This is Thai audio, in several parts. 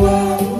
หวัง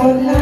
por la